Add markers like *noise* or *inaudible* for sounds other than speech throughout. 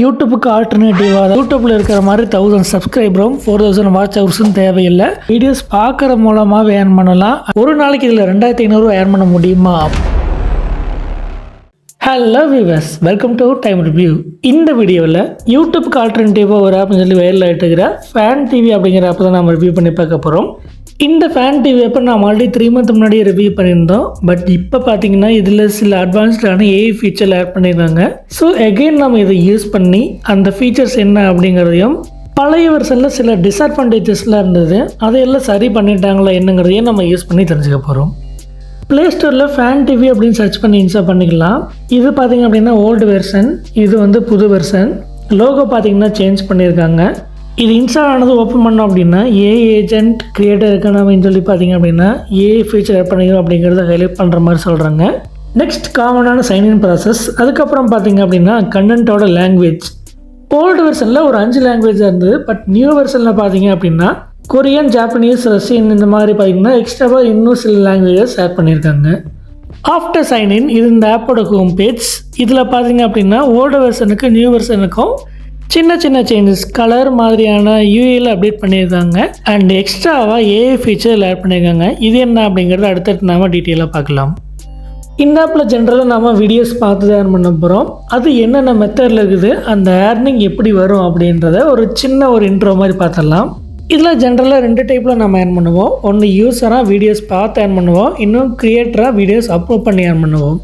யூடியூப்புக்கு ஆல்டர்னேட்டிவாக யூடியூப்பில் இருக்கிற மாதிரி தௌசண்ட் சப்ஸ்கிரைபரும் ஃபோர் தௌசண்ட் வாட்ச் ஹவர்ஸும் தேவையில்லை. வீடியோஸ் பார்க்குற மூலமாக ஏர்ன் பண்ணலாம். ஒரு நாளைக்கு இதில் ரெண்டாயிரத்தி ஐநூறுரூவா ஏர்ன் பண்ண முடியுமா? Hello viewers welcome to time review இந்த வீடியோவில் யூடியூப்க்கு ஆல்டர்னேட்டிவாக ஒரு ஆப்னு சொல்லி வைரல் ஆகிட்டு இருக்கிற ஃபேன் டிவி அப்படிங்கிற ஆப் தான் நம்ம ரிவ்யூ பண்ணி பார்க்க போகிறோம் இந்த ஃபேன் டிவி எப்போ நான் ஆல்ரெடி த்ரீ மந்த் முன்னாடியே ரிவ்யூ பண்ணியிருந்தோம். பட் இப்போ பார்த்தீங்கன்னா இதில் சில அட்வான்ஸ்டான ஏஐ ஃபீச்சர் ஆட் பண்ணியிருக்காங்க. ஸோ எகெயின் நம்ம இதை யூஸ் பண்ணி அந்த ஃபீச்சர்ஸ் என்ன அப்படிங்கிறதையும் பழைய வருஷனில் சில டிஸ்அட்வான்டேஜஸ்லாம் இருந்தது. அதையெல்லாம் சரி பண்ணிட்டாங்களா என்னங்கிறதையும் நம்ம யூஸ் பண்ணி தெரிஞ்சுக்க போகிறோம் ப்ளே ஸ்டோரில் ஃபேன் டிவி அப்படின்னு சர்ச் பண்ணி இன்ஸ்டால் பண்ணிக்கலாம். இது பார்த்தீங்க அப்படின்னா ஓல்டு வெர்ஷன் இது வந்து புது வெர்ஷன் லோகோ பார்த்தீங்கன்னா சேஞ்ச் பண்ணியிருக்காங்க. இது இன்ஸ்டால் ஆனது ஓப்பன் பண்ணோம் அப்படின்னா ஏ ஏஜென்ட் கிரியேட்டர் இருக்கணும் சொல்லி பார்த்தீங்க அப்படின்னா ஏ ஃபீச்சர் ஆட் பண்ணிக்கணும் அப்படிங்கிறத ஹைலைட் பண்ணுற மாதிரி சொல்கிறாங்க நெக்ஸ்ட் காமனான சைன்இன் ப்ராசஸ் அதுக்கப்புறம் பார்த்தீங்க அப்படின்னா கண்டென்ட்டோட லாங்குவேஜ் ஓல்டு வெர்ஷனில் ஒரு அஞ்சு லாங்குவேஜ் இருந்தது பட் நியூ வெர்ஷனில் பார்த்தீங்க அப்படின்னா கொரியன் ஜாப்பனீஸ் ரஷ்யன் இந்த மாதிரி பார்த்தீங்கன்னா எக்ஸ்ட்ராவாக இன்னும் சில லாங்குவேஜஸ் ஆட் பண்ணியிருக்காங்க. ஆஃப்டர் சைன்இன் இது இந்த ஆப்போட ஹோம் பேஜ் இதில் பார்த்தீங்க அப்படின்னா ஓல்டு வெர்ஷனுக்கு நியூ வெர்ஷனுக்கும் சின்ன சின்ன சேஞ்சஸ் கலர் மாதிரியான யூஏல அப்டேட் பண்ணியிருக்காங்க. அண்ட் எக்ஸ்ட்ராவாக ஏஐ ஃபீச்சர் ஆட் பண்ணியிருக்காங்க. இது என்ன அப்படிங்கிறத அடுத்தடுத்து நாம டீட்டெயிலாக பார்க்கலாம். இந்த ஆப்பில் ஜென்ரலாக நம்ம வீடியோஸ் பார்த்து தான் ஏர்ன் பண்ண போகிறோம் அது என்னென்ன மெத்தடில் இருக்குது அந்த ஏர்னிங் எப்படி வரும் அப்படின்றத ஒரு சின்ன ஒரு இன்ட்ரோ மாதிரி பார்த்துடலாம். இதில் ஜென்ரலாக ரெண்டு டைப்பில் நம்ம ஏர்ன் பண்ணுவோம். ஒன்று யூஸராக வீடியோஸ் பார்த்து ஏர்ன் பண்ணுவோம். இன்னும் க்ரியேட்டராக வீடியோஸ் அப்லோட் பண்ணி ஏர்ன் பண்ணுவோம்.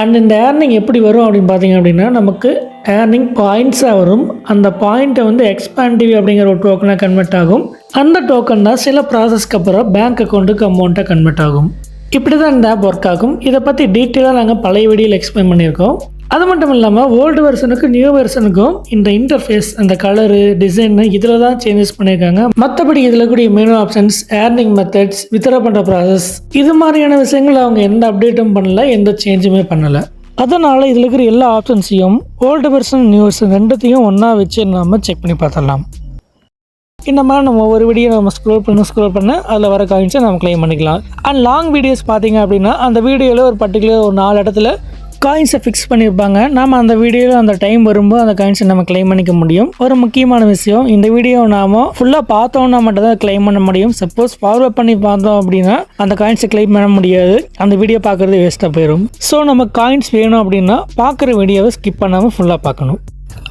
அண்ட் இந்த ஏர்னிங் எப்படி வரும் அப்படின்னு பார்த்தீங்க அப்படின்னா நமக்கு ஏர்னிங் பாயிண்ட்ஸாக வரும். அந்த பாயிண்ட்டை வந்து எக்ஸ்பாண்டிவ் அப்படிங்கிற ஒரு டோக்கனாக கன்வெர்ட் ஆகும். அந்த டோக்கன் தான் சில ப்ராசஸ்க்கு அப்புறம் பேங்க் அக்கௌண்ட்டுக்கு அமௌண்ட்டாக கன்வெர்ட் ஆகும். இப்படி தான் இந்த ஆப் ஒர்க் ஆகும். இதை பற்றி டீட்டெயிலாக நாங்கள் பழைய வீடியோவில் எக்ஸ்பிளைன் பண்ணியிருக்கோம். அது மட்டும் இல்லாமல் ஓல்டு வெர்ஷனுக்கும் நியூ வெர்ஷனுக்கும் இந்த இன்டர்ஃபேஸ் அந்த கலரு டிசைனு இதில் தான் சேஞ்சஸ் பண்ணியிருக்காங்க மற்றபடி இதில் கூடிய menu options earning methods withdraw பண்ணுற ப்ராசஸ் இது மாதிரியான விஷயங்கள் அவங்க எந்த அப்டேட்டும் பண்ணல எந்த சேஞ்சுமே பண்ணலை. அதனால் இதில் இருக்கிற எல்லா ஆப்ஷன்ஸையும் ஓல்டு வெர்ஷன் நியூ வெர்ஷன் ரெண்டுத்தையும் ஒன்றா வச்சு நம்ம செக் பண்ணி பார்த்துடலாம். இந்த மாதிரி நம்ம ஒவ்வொரு வீடியோ நம்ம ஸ்க்ரோல் பண்ண ஸ்க்ரோல் பண்ண அதில் வர காயின்ஸை நம்ம க்ளைம் பண்ணிக்கலாம். அண்ட் லாங் வீடியோஸ் பார்த்தீங்க அப்படின்னா அந்த வீடியோவில் ஒரு பர்டிகுலர் ஒரு நாலு இடத்துல காயின்ஸை ஃபிக்ஸ் பண்ணியிருப்பாங்க நாம் அந்த வீடியோவில் அந்த டைம் வரும்போது அந்த காயின்ஸை நம்ம கிளைம் பண்ணிக்க முடியும். ஒரு முக்கியமான விஷயம் இந்த வீடியோ நாம ஃபுல்லாக பார்த்தோம்னா மட்டும் தான் க்ளைம் பண்ண முடியும். சப்போஸ் ஃபார்வர்ட் பண்ணி பார்த்தோம் அப்படின்னா அந்த காயின்ஸை கிளைம் பண்ண முடியாது. அந்த வீடியோ பார்க்குறது வேஸ்ட்டாக போயிடும் ஸோ நம்ம காயின்ஸ் வேணும் அப்படின்னா பார்க்குற வீடியோவை ஸ்கிப் பண்ணாமல் ஃபுல்லாக பார்க்கணும்.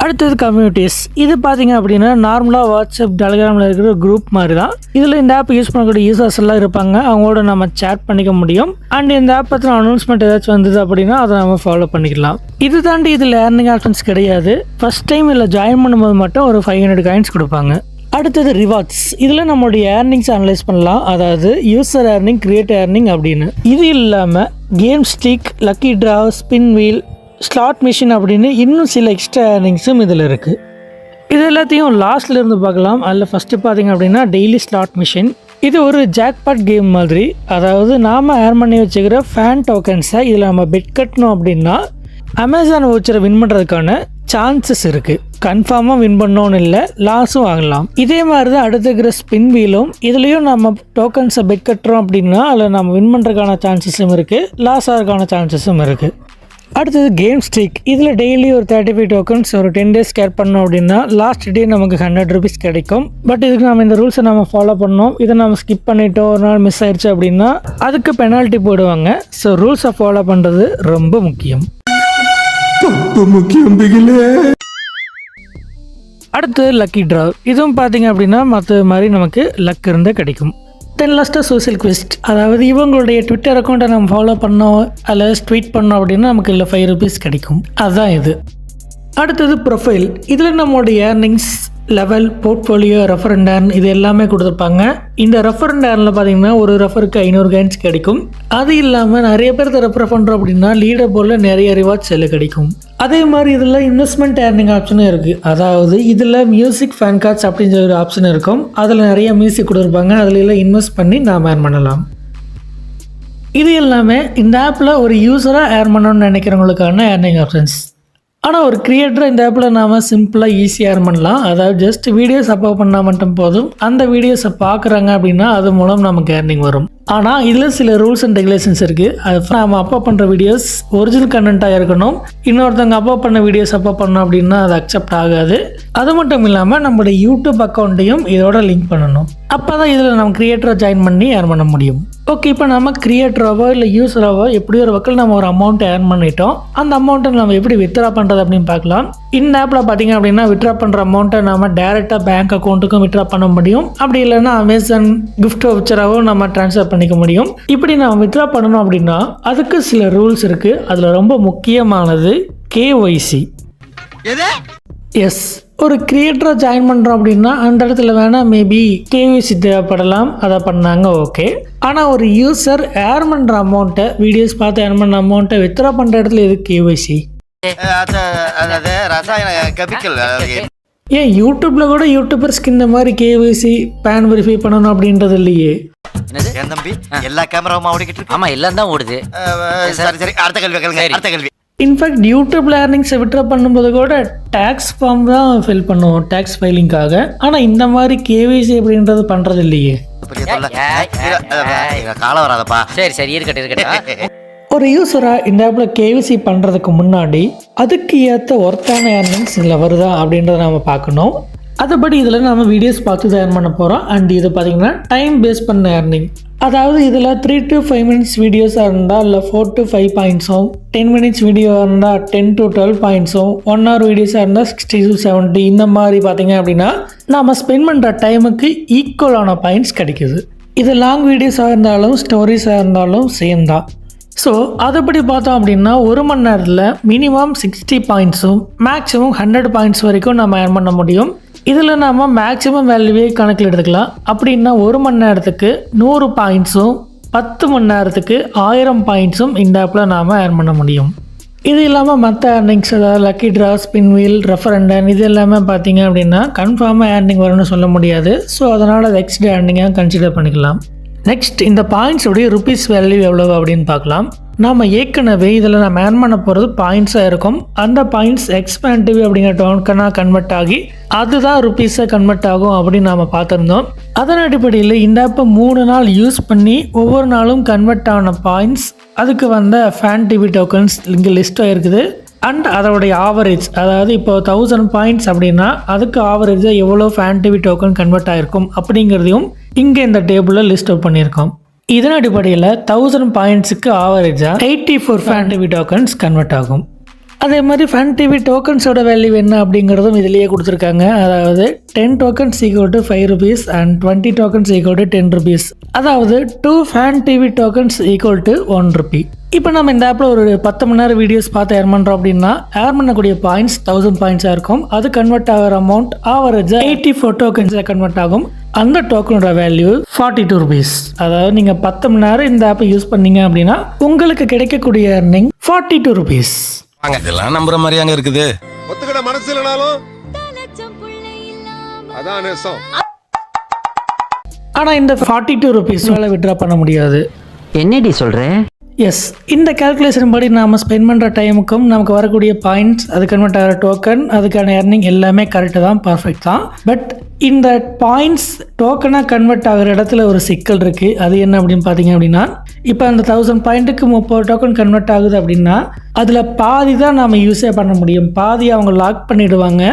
அடுத்தது கம்யூனிட்டிஸ் இது பார்த்தீங்க அப்படின்னா நார்மலாக வாட்ஸ்அப் டெலிகிராமில் இருக்கிற குரூப் மாதிரி தான் இதில் இந்த ஆப் யூஸ் பண்ணக்கூடிய யூசர்ஸ் எல்லாம் இருப்பாங்க. அவங்களோட நம்ம சேட் பண்ணிக்க முடியும். அண்ட் இந்த ஆப் பற்றின அனௌன்ஸ்மெண்ட் ஏதாச்சும் வந்தது அப்படின்னா அதை நம்ம ஃபாலோ பண்ணிக்கலாம். இது தாண்டி இதில் ஏர்னிங் ஆப்ஷன்ஸ் கிடையாது. ஃபஸ்ட் டைம் இதில் ஜாயின் பண்ணும்போது மட்டும் ஒரு ஃபைவ் ஹண்ட்ரட் காயின்ஸ் கொடுப்பாங்க. அடுத்தது ரிவார்ட்ஸ் இதில் நம்மளுடைய ஏர்னிங்ஸ் அனலைஸ் பண்ணலாம். அதாவது யூசர் ஏர்னிங் கிரியேட் ஏர்னிங் அப்படின்னு. இது இல்லாமல் game stick lucky draw spin wheel slot machine அப்படின்னு இன்னும் சில எக்ஸ்ட்ரா ஏர்னிங்ஸும் இதில் இருக்குது இது எல்லாத்தையும் லாஸ்ட்லேருந்து பார்க்கலாம். அதில் ஃபஸ்ட்டு பார்த்தீங்க அப்படின்னா டெய்லி ஸ்லாட் மிஷின் இது ஒரு ஜாக்பாட் கேம் மாதிரி. அதாவது நாம் ஏர் பண்ணி வச்சுக்கிற ஃபேன் டோக்கன்ஸை இதில் நம்ம பெட் கட்டணும் அப்படின்னா அமேசான் வவுச்சரை வின் பண்ணுறதுக்கான சான்சஸ் இருக்குது கன்ஃபார்மாக வின் பண்ணோன்னு இல்லை லாஸும் ஆகலாம் இதே மாதிரி தான் அடுத்துக்கிற ஸ்பின் வீலும் இதுலேயும் நம்ம டோக்கன்ஸை பெட் கட்டுறோம் அப்படின்னா அதில் நம்ம வின் பண்ணுறதுக்கான சான்சஸும் இருக்குது லாஸ் ஆகிறதுக்கான சான்சஸும் இருக்குது அடுத்தது கேம் ஸ்டிக் இதில் டெய்லி ஒரு தேர்ட்டி ஃபைவ் டோக்கன்ஸ் ஒரு டென் டேஸ் கேர் பண்ணோம் அப்படின்னா லாஸ்ட் டே நமக்கு ஹண்ட்ரட் ருபீஸ் கிடைக்கும். பட் இதுக்கு நம்ம இந்த ரூல்ஸை நம்ம ஃபாலோ பண்ணோம். இதை நம்ம ஸ்கிப் பண்ணிட்டோம் ஒரு நாள் மிஸ் ஆயிடுச்சு அப்படின்னா அதுக்கு பெனால்ட்டி போடுவாங்க. ஸோ ரூல்ஸை ஃபாலோ பண்ணுறது ரொம்ப முக்கியம். முக்கியம் அடுத்து லக்கி ட்ரா இதுவும் பார்த்தீங்க அப்படின்னா மற்ற மாதிரி நமக்கு லக் இருந்தால் கிடைக்கும். தென் லாஸ்ட்டாக சோசியல் குவெஸ்ட் அதாவது இவங்களுடைய ட்விட்டர் அக்கௌண்ட்டை நம்ம ஃபாலோ பண்ணோம் அல்லது ட்வீட் பண்ணோம் அப்படின்னா நமக்கு இல்லை ஃபைவ் ருபீஸ் கிடைக்கும். அதுதான் இது. அடுத்தது ப்ரொஃபைல் இதில் நம்மளுடைய ஏர்னிங்ஸ் லெவல் போர்ட்ஃபோலியோ ரெஃபரண்ட் இது எல்லாமே கொடுத்துருப்பாங்க. இந்த ரெஃபரண்ட் பார்த்தீங்கன்னா ஒரு ரெஃபருக்கு ஐநூறு கைன்ஸ் கிடைக்கும். அது இல்லாமல் நிறைய பேருக்கு ரெஃபர் பண்ணுறோம் அப்படின்னா லீடர் போர்டில் நிறைய ரிவார்ட்ஸ் எல்லாம் கிடைக்கும். அதே மாதிரி இதில் இன்வெஸ்ட்மெண்ட் ஏர்னிங் ஆப்ஷனும் இருக்குது அதாவது இதில் மியூசிக் ஃபேன் கார்ட்ஸ் அப்படின்ற ஒரு ஆப்ஷன் இருக்கும். அதில் நிறைய மியூசிக் கொடுப்பாங்க. அதில் எல்லாம் இன்வெஸ்ட் பண்ணி நாம் ஏர்ன் பண்ணலாம். இது எல்லாமே இந்த ஆப்பில் ஒரு யூஸராக ஏர்ன் பண்ணணும்னு நினைக்கிறவங்களுக்கான ஏர்னிங் ஆப்ஷன்ஸ் ஆனால் ஒரு க்ரியேட்டராக இந்த ஆப்பில் நாம் சிம்பிளாக ஈஸியாக ஏர்ன் பண்ணலாம். அதாவது ஜஸ்ட் வீடியோஸ் அப்லோட் பண்ணால் மட்டும் போதும். அந்த வீடியோஸை பார்க்குறாங்க அப்படின்னா அது மூலம் நமக்கு ஏர்னிங் வரும். ஆனால் இதில் சில ரூல்ஸ் அண்ட் ரெகுலேஷன்ஸ் இருக்குது அது நம்ம அப்போ பண்ணுற வீடியோஸ் ஒரிஜினல் கண்டென்ட்டாக இருக்கணும். இன்னொருத்தவங்க அப்போ பண்ண வீடியோஸ் அப்போ பண்ணோம் அப்படின்னா அது அக்செப்ட் ஆகாது. அது மட்டும் இல்லாமல் நம்மளுடைய யூடியூப் அக்கௌண்ட்டையும் இதோட லிங்க் பண்ணணும். அப்போ தான் இதில் நம்ம கிரியேட்டரை ஜாயின் பண்ணி ஏர்ன் பண்ண முடியும். ஓகே இப்போ நம்ம கிரியேட்டராவோ இல்லை யூஸராவோ எப்படி ஒரு வகையில் நம்ம ஒரு அமௌண்ட் ஏர்ன் பண்ணிட்டோம். அந்த அமௌண்ட்டை நம்ம எப்படி வித்ரா பண்ணுறது அப்படின்னு பார்க்கலாம். இந்த ஆப்பில் பார்த்தீங்க அப்படின்னா வித்ரா பண்ணுற அமௌண்ட்டை நம்ம டேரெக்டாக பேங்க் அக்கௌண்ட்டுக்கும் வித்ரா பண்ண முடியும். அப்படி இல்லைன்னா அமேசான் கிஃப்ட் வவுச்சராகவும் நம்ம ட்ரான்ஸ்ஃபர் பண்ணிக்க முடியும். இப்படி நம்ம வித்ரா பண்ணணும் அப்படின்னா அதுக்கு சில ரூல்ஸ் இருக்குது அதில் ரொம்ப முக்கியமானது கேஒய்சி எஸ் ஒரு கிரியேட்டரை ஜாயின் பண்ணுறோம் அப்படின்னா அந்த இடத்துல வேணால் மேபி கேவிசி தேவைப்படலாம். அதை பண்ணாங்க ஓகே ஆனால் ஒரு யூசர் ஏர் பண்ணுற அமௌண்ட்டை வீடியோஸ் பார்த்து ஏர் பண்ண அமௌண்ட்டை வித்ரா பண்ணுற இடத்துல எது கெமிக்கல் ஏன் யூடியூப்பில் கூட யூடியூபர்ஸ்க்கு இந்த மாதிரி கேவிசி பேன் வெரிஃபை பண்ணணும் அப்படின்றது இல்லையே. என் தம்பி? எல்லா கேமராவும் ஓடிக்கிட்டு இருக்கு. ஆமா எல்லாம் தான் ஓடுது. சரி சரி. அடுத்த கேள்வி. அடுத்த கேள்வி. இன்ஃபேக்ட் யூடியூப்ல ஏர்னிங்ஸை விட்ரா பண்ணும்போது கூட டேக்ஸ் ஃபார்ம் தான் ஃபில் பண்ணுவோம் டேக்ஸ் ஃபைலிங்காக ஆனால் இந்த மாதிரி கேவிசி அப்படின்றது பண்ணுறது இல்லையே. காலம் வராதப்பா சரி சரி இருக்கட்டும் இருக்கட்டும். *laughs* ஒரு யூஸராக இந்த ஆப்பில் கேவிசி பண்ணுறதுக்கு முன்னாடி அதுக்கு ஏற்ற ஒர்த்தான ஏர்னிங்ஸ் இதில் வருதா அப்படின்றத நம்ம பார்க்கணும். அதுபடி இதில் நம்ம வீடியோஸ் பார்த்து தான் ஏர்ன் பண்ண போகிறோம் அண்ட் இது பார்த்திங்கன்னா டைம் பேஸ் பண்ண ஏர்னிங் அதாவது இதில் த்ரீ டு ஃபைவ் மினிட்ஸ் வீடியோஸாக இருந்தால் இல்லை ஃபோர் டு ஃபைவ் பாயிண்ட்ஸும் டென் மினிட்ஸ் வீடியோவாக இருந்தால் டென் டு டுவெல் பாயிண்ட்ஸும் ஒன் ஹவர் வீடியோஸாக இருந்தால் சிக்ஸ்டி டு செவன்ட்டி இந்த மாதிரி பார்த்தீங்க அப்படின்னா நம்ம ஸ்பெண்ட் பண்ணுற டைமுக்கு ஈக்குவலான பாயிண்ட்ஸ் கிடைக்குது. இது லாங் வீடியோஸாக இருந்தாலும் ஸ்டோரிஸாக இருந்தாலும் சேம் தான். ஸோ அதுபடி பார்த்தோம் அப்படின்னா ஒரு மணி நேரத்தில் மினிமம் சிக்ஸ்டி பாயிண்ட்ஸும் மேக்ஸிமம் ஹண்ட்ரட் பாயிண்ட்ஸ் வரைக்கும் நம்ம ஏர்ன் பண்ண முடியும். இதில் நாம் மேக்ஸிமம் வேல்யூவே கணக்கில் எடுத்துக்கலாம். அப்படின்னா ஒரு மணி நேரத்துக்கு நூறு பாயிண்ட்ஸும் பத்து மணி நேரத்துக்கு ஆயிரம் பாயிண்ட்ஸும் இந்த ஆப்பில் நாம் ஏர்ன் பண்ண முடியும். இது இல்லாமல் மற்ற ஏர்னிங்ஸ் அதாவது லக்கி ட்ரா ஸ்பின் வீல் ரெஃபரண்டன் இது எல்லாமே பார்த்தீங்க அப்படின்னா கன்ஃபார்மாக ஏர்னிங் வரும்னு சொல்ல முடியாது. ஸோ அதனால் அது எக்ஸ்ட்ரா ஏர்னிங்காக கன்சிடர் பண்ணிக்கலாம். நெக்ஸ்ட் இந்த பாயிண்ட்ஸோடைய ருபீஸ் வேல்யூ எவ்வளோ அப்படின்னு பார்க்கலாம். நாம் ஏற்கனவே இதில் நம்ம ஏர்ன் பண்ண போகிறது பாயிண்ட்ஸாக இருக்கும். அந்த பாயிண்ட்ஸ் எக்ஸ்பேண்டிவ் அப்படிங்கிற டோக்கனாக கன்வெர்ட் ஆகி அதுதான் ருபீஸாக கன்வெர்ட் ஆகும் அப்படின்னு நாம் பார்த்துருந்தோம். அதன் அடிப்படையில் இந்த ஆப்பை மூணு நாள் யூஸ் பண்ணி ஒவ்வொரு நாளும் கன்வெர்ட் ஆன பாயிண்ட்ஸ் அதுக்கு வந்த ஃபேன் டிவி டோக்கன்ஸ் இங்கே லிஸ்ட்டாக இருக்குது. அண்ட் அதோடைய ஆவரேஜ் அதாவது இப்போ தௌசண்ட் பாயிண்ட்ஸ் அப்படின்னா அதுக்கு ஆவரேஜாக எவ்வளோ ஃபேன் டிவி டோக்கன் கன்வெர்ட் ஆகிருக்கும் அப்படிங்கிறதையும் இங்கே இந்த டேபிளில் லிஸ்ட் அவுட் பண்ணியிருக்கோம். இதன் அடிப்படையில் தௌசண்ட் பாயிண்ட்ஸுக்கு ஆவரேஜாக eighty four fan TV tokens convert ஆகும். அதே மாதிரி ஃபேன் டிவி டோக்கன்ஸோட வேல்யூ என்ன அப்படிங்கிறதும் இதுலேயே கொடுத்துருக்காங்க. அதாவது ten tokens equal to five rupees and twenty tokens equal to ten rupees அதாவது two fan TV tokens equal to one rupee இப்போ நம்ம இந்த ஆப்பில் ஒரு பத்து மணி நேரம் வீடியோஸ் பார்த்து ஏர் பண்ணுறோம் அப்படின்னா ஏர் பண்ணக்கூடிய பாயிண்ட்ஸ் தௌசண்ட் பாயிண்ட்ஸாக இருக்கும். அது கன்வெர்ட் ஆகிற அமௌண்ட் ஆவரேஜாக எயிட்டி ஃபோர் டோக்கன்ஸாக கன்வெர்ட் ஆகும். அந்த டோக்கனோட வேல்யூ ஃபார்ட்டி டூ ருபீஸ் அதாவது நீங்கள் பத்து மணி நேரம் இந்த ஆப்பை யூஸ் பண்ணீங்க அப்படின்னா உங்களுக்கு கிடைக்கக்கூடிய ஏர்னிங் ஃபார்ட்டி டூ ருபீஸ் இதெல்லாம் நம்புற மாதிரியாங்க இருக்குது. ஒத்துக்கிட மனசு இல்லைனாலும். அதான் நேசம். ஆனால் இந்த ஃபார்ட்டி டூ ருபீஸ் வேலை விட்ரா பண்ண முடியாது. என்னடி சொல்ற? எஸ் இந்த கால்குலேஷன் படி நாம் ஸ்பெண்ட் பண்ணுற டைமுக்கும் நமக்கு வரக்கூடிய பாயிண்ட்ஸ் அது கன்வெர்ட் ஆகிற டோக்கன் அதுக்கான ஏர்னிங் எல்லாமே கரெக்டு தான் பர்ஃபெக்ட் தான். பட் இந்த பாயிண்ட்ஸ் டோக்கனாக கன்வெர்ட் ஆகிற இடத்துல ஒரு சிக்கல் இருக்குது அது என்ன அப்படின்னு பார்த்தீங்க அப்படின்னா இப்போ அந்த தௌசண்ட் பாயிண்ட்டுக்கு முப்பது டோக்கன் கன்வெர்ட் ஆகுது அப்படின்னா அதில் பாதி தான் நாம் யூஸே பண்ண முடியும். பாதி அவங்க லாக் பண்ணிவிடுவாங்க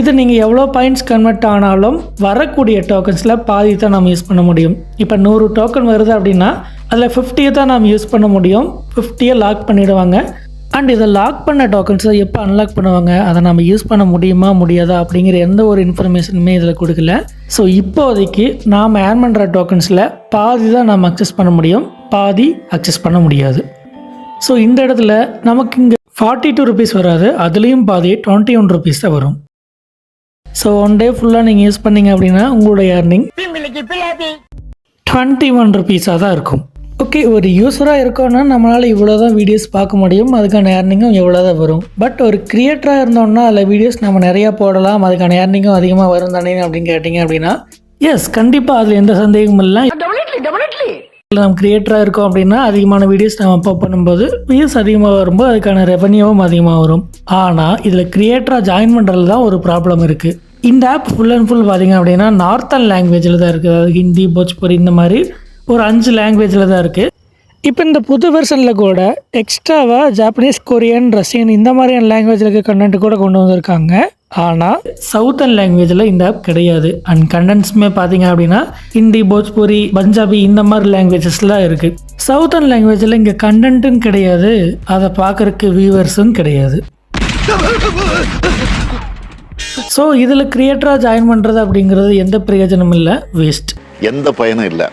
இது நீங்கள் எவ்வளோ பாயிண்ட்ஸ் கன்வெர்ட் ஆனாலும் வரக்கூடிய டோக்கன்ஸில் பாதி தான் நம்ம யூஸ் பண்ண முடியும். இப்போ நூறு டோக்கன் வருது அப்படின்னா அதில் ஃபிஃப்டியை தான் நாம் யூஸ் பண்ண முடியும். ஃபிஃப்டியை லாக் பண்ணிடுவாங்க. அண்ட் இதை லாக் பண்ண டோக்கன்ஸை எப்போ அன்லாக் பண்ணுவாங்க? அதை நம்ம யூஸ் பண்ண முடியுமா? முடியாதா? அப்படிங்கிற எந்த ஒரு இன்ஃபர்மேஷனுமே இதில் கொடுக்கல. ஸோ இப்போதைக்கு நாம் ஏர்ன் பண்ணுற டோக்கன்ஸில் பாதி தான் நாம் அக்சஸ் பண்ண முடியும். பாதி அக்சஸ் பண்ண முடியாது. ஸோ இந்த இடத்துல நமக்கு இங்கே ஃபார்ட்டி டூ ருபீஸ் வராது. அதுலேயும் பாதி டுவெண்ட்டி ஒன் ருபீஸ் தான் வரும். ஸோ ஒன் டே ஃபுல்லாக நீங்கள் யூஸ் பண்ணீங்க அப்படின்னா உங்களுடைய ஏர்னிங் டுவெண்ட்டி ஒன் ருபீஸாக தான் இருக்கும். ஓகே ஒரு யூஸராக இருக்கோன்னா நம்மளால் இவ்வளோ தான் வீடியோஸ் பார்க்க முடியும். அதுக்கான ஏர்னிங்கும் எவ்வளோ தான் வரும். பட் ஒரு கிரியேட்டராக இருந்தோம்னா அதில் வீடியோஸ் நம்ம நிறையா போடலாம். அதுக்கான ஏர்னிங்கும் அதிகமாக வரும் தானே அப்படின்னு கேட்டிங்க அப்படின்னா எஸ் கண்டிப்பாக அதில் எந்த சந்தேகமும் இல்லை. நம்ம கிரியேட்டராக இருக்கோம் அப்படின்னா அதிகமான வீடியோஸ் நம்ம அப்லோட் பண்ணும்போது வியூஸ் அதிகமாக வரும்போது அதுக்கான ரெவன்யூவும் அதிகமாக வரும். ஆனால் இதில் கிரியேட்டராக ஜாயின் பண்ணுறதுல தான் ஒரு ப்ராப்ளம் இருக்குது இந்த ஆப் ஃபுல் அண்ட் ஃபுல் பார்த்தீங்க அப்படின்னா நார்த்தன் லாங்குவேஜில் தான் இருக்குது அதாவது ஹிந்தி போஜ்பூரி இந்த மாதிரி ஒரு அஞ்சு லாங்குவேஜில் தான் இருக்குது இப்போ இந்த புது வெர்ஷனில் கூட எக்ஸ்ட்ராவாக ஜாப்பனீஸ் கொரியன் ரஷ்யன் இந்த மாதிரியான லாங்குவேஜில் இருக்க கண்டென்ட் கூட கொண்டு வந்திருக்காங்க. ஆனால் சவுத்தன் லாங்குவேஜில் இந்த ஆப் கிடையாது. அண்ட் கண்டென்ட்ஸுமே பார்த்தீங்க அப்படின்னா ஹிந்தி போஜ்பூரி பஞ்சாபி இந்த மாதிரி லாங்குவேஜஸ்லாம் இருக்குது சவுத்தன் லாங்குவேஜில் இங்கே கண்டென்ட்டும் கிடையாது. அதை பார்க்குறக்கு வியூவர்ஸும் கிடையாது. ஸோ இதில் கிரியேட்டராக ஜாயின் பண்ணுறது அப்படிங்கிறது எந்த பிரயோஜனமும் இல்லை. வேஸ்ட் எந்த பயனும் இல்லை.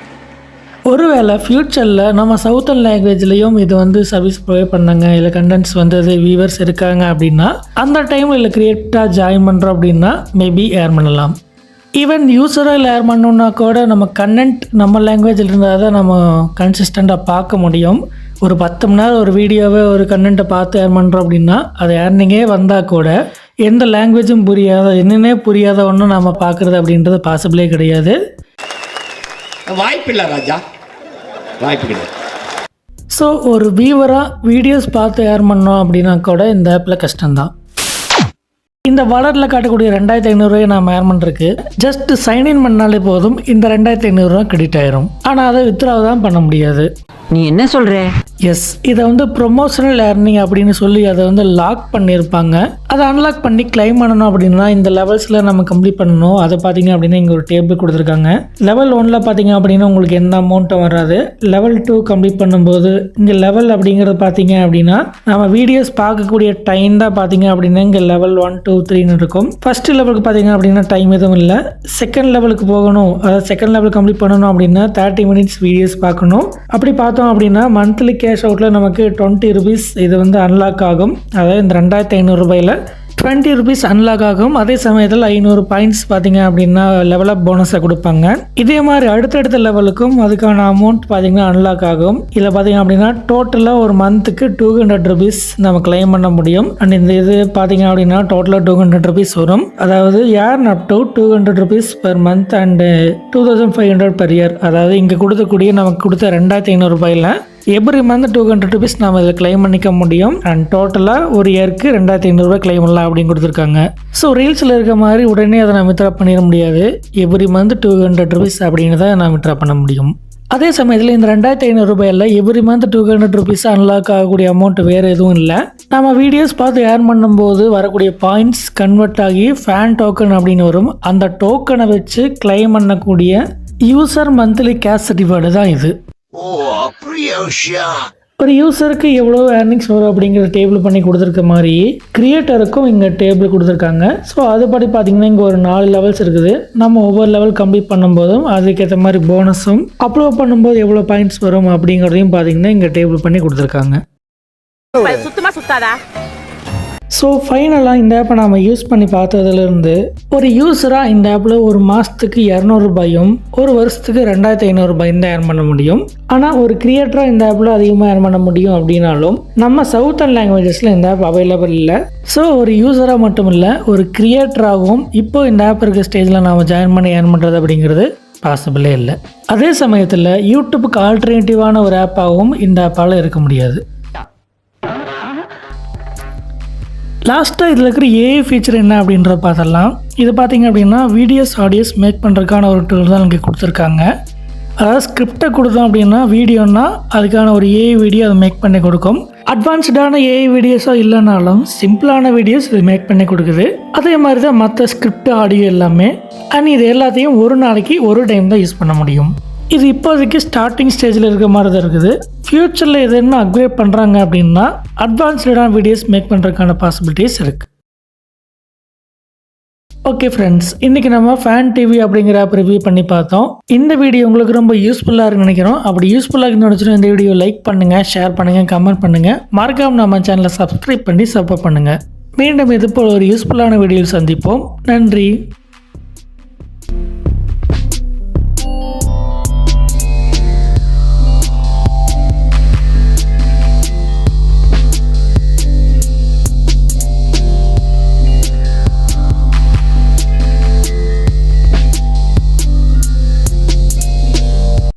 ஒருவேளை ஃப்யூச்சரில் நம்ம சவுத்தன் லாங்குவேஜ்லேயும் இது வந்து சர்வீஸ் ப்ரொவைட் பண்ணாங்க இல்லை கண்டென்ட்ஸ் வந்தது வியூவர்ஸ் இருக்காங்க அப்படின்னா அந்த டைம் இல்லை கிரியேட்டாக ஜாயின் பண்ணுறோம் அப்படின்னா மேபி ஏர் பண்ணலாம். ஈவன் யூஸராக ஏர் பண்ணோம்னா கூட நம்ம கண்டென்ட் நம்ம லாங்குவேஜில் இருந்தால் தான் நம்ம கன்சிஸ்டண்ட்டாக பார்க்க முடியும். ஒரு பத்து மணி நேரம் ஒரு வீடியோவை ஒரு கண்டென்ட்டை பார்த்து ஏர் பண்ணுறோம் அப்படின்னா அது ஏர்னிங்கே வந்தால் கூட எந்த லாங்குவேஜும் புரியாத என்னென்னே புரியாத ஒன்றும் நம்ம பார்க்குறது அப்படின்றது பாசிபிளே கிடையாது. வாய்ப்பில்லை ராஜா. வாய்ப்பு கிடையாது ஸோ ஒரு வியூவராக வீடியோஸ் பார்த்து ஏர் பண்ணோம் அப்படின்னா கூட இந்த ஆப்பில் கஷ்டம்தான். இந்த வாலெட்டில் காட்டக்கூடிய ரெண்டாயிரத்தி ஐநூறுரூவாயை நான் ஏர் பண்ணுறதுக்கு ஜஸ்ட் சைன்இன் பண்ணாலே போதும் இந்த ரெண்டாயிரத்தி ஐநூறுரூவா கிரெடிட் ஆயிரும். ஆனால் அதை வித்ராவ் தான் பண்ண முடியாது. நீ என்ன சொல்ற? எஸ் இதை வந்து ப்ரொமோஷனல் ஏர்னிங் அப்படின்னு சொல்லி அதை வந்து லாக் பண்ணியிருப்பாங்க. அதை அன்லாக் பண்ணி கிளைம் பண்ணணும் அப்படின்னா இந்த லெவல்ஸில் நம்ம கம்ப்ளீட் பண்ணணும். அதை பார்த்தீங்க அப்படின்னா இங்கே ஒரு டேபிள் கொடுத்துருக்காங்க. லெவல் ஒனில் பார்த்தீங்க அப்படின்னா உங்களுக்கு எந்த அமௌண்ட்டும் வராது. லெவல் டூ கம்ப்ளீட் பண்ணும்போது இங்கே லெவல் அப்படிங்கிறது பார்த்தீங்க அப்படின்னா நம்ம வீடியோஸ் பார்க்கக்கூடிய டைம் தான் பார்த்தீங்க அப்படின்னா இங்கே லெவல் ஒன் டூ த்ரீன்னு இருக்கும். ஃபர்ஸ்ட் லெவலுக்கு பார்த்தீங்க அப்படின்னா டைம் எதுவும் இல்லை. செகண்ட் லெவலுக்கு போகணும். அதாவது செகண்ட் லெவல் கம்ப்ளீட் பண்ணணும் அப்படின்னா தேர்ட்டி மினிட்ஸ் வீடியோஸ் பார்க்கணும். அப்படி பார்த்தோம் அப்படின்னா மந்த்லி கேஷ் அவுட்டில் நமக்கு டுவெண்ட்டி ருபீஸ் இது வந்து அன்லாக் ஆகும். அதாவது இந்த ரெண்டாயிரத்தி ஐநூறுரூபாயில் டுவெண்ட்டி ருபீஸ் அன்லாக் ஆகும். அதே சமயத்தில் ஐநூறு பாயிண்ட்ஸ் பார்த்தீங்க அப்படின்னா லெவல் அப் போனஸை கொடுப்பாங்க. இதே மாதிரி அடுத்தடுத்த லெவலுக்கும் அதுக்கான அமௌண்ட் பார்த்தீங்கன்னா அன்லாக் ஆகும். இதில் பார்த்தீங்க அப்படின்னா டோட்டலாக ஒரு மந்த்துக்கு டூ ஹண்ட்ரட் ருபீஸ் நம்ம கிளைம் பண்ண முடியும். அண்ட் இந்த இது பார்த்தீங்க அப்படின்னா டோட்டலாக டூ ஹண்ட்ரட் ருபீஸ் வரும். அதாவது earn up to two hundred rupees per month and two thousand five hundred per year அதாவது இங்கே கொடுக்கக்கூடிய நமக்கு கொடுத்த ரெண்டாயிரத்தி ஐநூறுரூபாயில் every month two hundred rupees நம்ம இதில் கிளைம் பண்ணிக்க முடியும். அண்ட் டோட்டலாக ஒரு இயருக்கு ரெண்டாயிரத்தி ஐநூறுரூவா கிளைம் பண்ணலாம் அப்படின்னு கொடுத்துருக்காங்க. ஸோ ரீல்ஸில் இருக்க மாதிரி உடனே அதை நான் வித்ரா பண்ணிட முடியாது. Every month two hundred rupees அப்படின்னு தான் நான் வித்ரா பண்ண முடியும். அதே சமயத்தில் இந்த ரெண்டாயிரத்தி ஐநூறு ரூபாயில் every month two hundred rupees unlock ஆகக்கூடிய அமௌண்ட் வேறு எதுவும் இல்லை. நம்ம வீடியோஸ் பார்த்து ஏர்ன் பண்ணும்போது வரக்கூடிய பாயிண்ட்ஸ் கன்வெர்ட் ஆகி ஃபேன் டோக்கன் அப்படின்னு வரும். அந்த டோக்கனை வச்சு கிளைம் பண்ணக்கூடிய யூசர் மந்த்லி கேஷ் சர்டிஃபைடு தான் இது. ஒரு யூசருக்கு எவ்வளோ ஏர்னிங்ஸ் வரும் அப்படிங்கிற டேபிள் பண்ணி கொடுத்துருக்க மாதிரி கிரியேட்டருக்கும் இங்கே டேபிள் கொடுத்துருக்காங்க. ஸோ அதுபடி பார்த்தீங்கன்னா இங்கே ஒரு நாலு லெவல்ஸ் இருக்குது. நம்ம ஒவ்வொரு லெவல் கம்ப்ளீட் பண்ணும்போதும் அதுக்கேற்ற மாதிரி போனஸும் அப்லோட் பண்ணும்போது எவ்வளோ பாயிண்ட்ஸ் வரும் அப்படிங்கிறதையும் பார்த்தீங்கன்னா இங்கே டேபிள் பண்ணி கொடுத்துருக்காங்க. சுத்தமா சுத்தாதா? ஸோ ஃபைனலாக இந்த ஆப்பை நாம் யூஸ் பண்ணி பார்த்ததுலேருந்து ஒரு யூஸராக இந்த ஆப்பில் ஒரு மாதத்துக்கு இரநூறுபாயும் ஒரு வருஷத்துக்கு ரெண்டாயிரத்தி ஐநூறுபாயும் தான் ஏர்ன் பண்ண முடியும். ஆனால் ஒரு கிரியேட்டராக இந்த ஆப்பில் அதிகமாக ஏர்ன் பண்ண முடியும் அப்படின்னாலும் நம்ம சவுத்தன் லாங்குவேஜஸில் இந்த ஆப் அவைலபிள் இல்லை. ஸோ ஒரு யூஸராக மட்டும் இல்லை ஒரு கிரியேட்டராகவும் இப்போ இந்த ஆப் இருக்க ஸ்டேஜில் நாம் ஜாயின் பண்ணி ஏர்ன் பண்ணுறது அப்படிங்கிறது பாசிபிளே இல்லை. அதே சமயத்தில் யூடியூப்புக்கு ஆல்டர்னேட்டிவான ஒரு ஆப்பாகவும் இந்த ஆப்பால் இருக்க முடியாது. லாஸ்ட்டாக இதில் இருக்கிற ஏஐ ஃபீச்சர் என்ன அப்படின்றத பார்த்துடலாம். இது பார்த்தீங்க அப்படின்னா வீடியோஸ் ஆடியோஸ் மேக் பண்ணுறதுக்கான ஒரு டூல் தான் இங்கே கொடுத்துருக்காங்க. அதாவது ஸ்கிரிப்டை கொடுத்தோம் அப்படின்னா வீடியோனா அதுக்கான ஒரு ஏஐ வீடியோ அதை மேக் பண்ணி கொடுக்கும். அட்வான்ஸ்டான ஏஐ வீடியோஸாக இல்லைனாலும் சிம்பிளான வீடியோஸ் இது மேக் பண்ணி கொடுக்குது. அதே மாதிரி தான் மற்ற ஸ்கிரிப்ட் ஆடியோ எல்லாமே. அண்ட் இது எல்லாத்தையும் ஒரு நாளைக்கு ஒரு டைம் தான் யூஸ் பண்ண முடியும். இது இப்போதைக்கு ஸ்டார்டிங் ஸ்டேஜில் இருக்க மாதிரி தான் இருக்குது. ஃப்யூச்சரில் இது என்ன அப்கிரேட் பண்ணுறாங்க அப்படின்னா அட்வான்ஸ்டான வீடியோஸ் மேக் பண்ணுறதுக்கான பாசிபிலிட்டிஸ் இருக்குது ஓகே ஃப்ரெண்ட்ஸ் இன்றைக்கி நம்ம ஃபேன் டிவி அப்படிங்கிற ஆப் ரிவ்யூ பண்ணி பார்த்தோம். இந்த வீடியோ உங்களுக்கு ரொம்ப யூஸ்ஃபுல்லாக இருக்குன்னு நினைக்கிறோம். அப்படி யூஸ்ஃபுல்லாக நினச்சிடும் இந்த வீடியோ லைக் பண்ணுங்கள் ஷேர் பண்ணுங்கள் கமெண்ட் பண்ணுங்கள் மறக்காம நம்ம சேனலை சப்ஸ்கிரைப் பண்ணி சப்போர்ட் பண்ணுங்கள் மீண்டும் இது போல் ஒரு யூஸ்ஃபுல்லான வீடியோ சந்திப்போம். நன்றி.